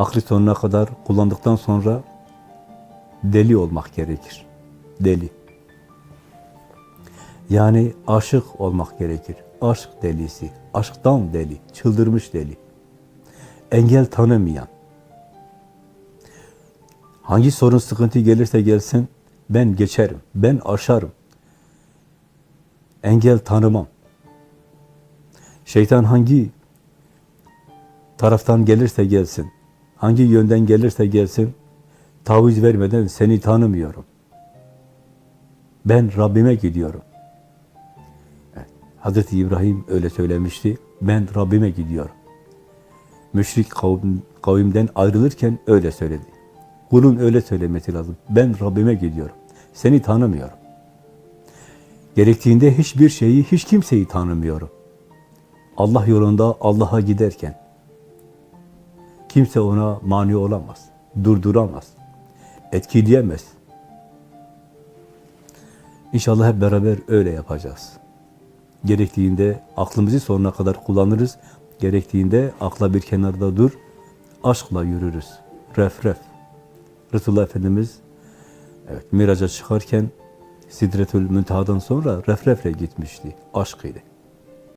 aklı sonuna kadar kullandıktan sonra deli olmak gerekir. Deli. Yani aşık olmak gerekir. Aşk delisi, aşktan deli, çıldırmış deli. Engel tanımayan. Hangi sorun sıkıntı gelirse gelsin ben geçerim, ben aşarım. Engel tanımam. Şeytan hangi taraftan gelirse gelsin, hangi yönden gelirse gelsin, taviz vermeden seni tanımıyorum. Ben Rabbime gidiyorum. Evet, Hazreti İbrahim öyle söylemişti. Ben Rabbime gidiyorum. Müşrik kavim, kavimden ayrılırken öyle söyledi. Kulun öyle söylemesi lazım. Ben Rabbime gidiyorum. Seni tanımıyorum. Gerektiğinde hiçbir şeyi, hiç kimseyi tanımıyorum. Allah yolunda Allah'a giderken kimse ona mani olamaz, durduramaz, etkileyemez. İnşallah hep beraber öyle yapacağız. Gerektiğinde aklımızı sonuna kadar kullanırız. Gerektiğinde akla bir kenarda dur, aşkla yürürüz. Ref ref. Resulullah Efendimiz evet, miraca çıkarken Sidretül Münteha'dan sonra refrefle gitmişti. Aşk ile.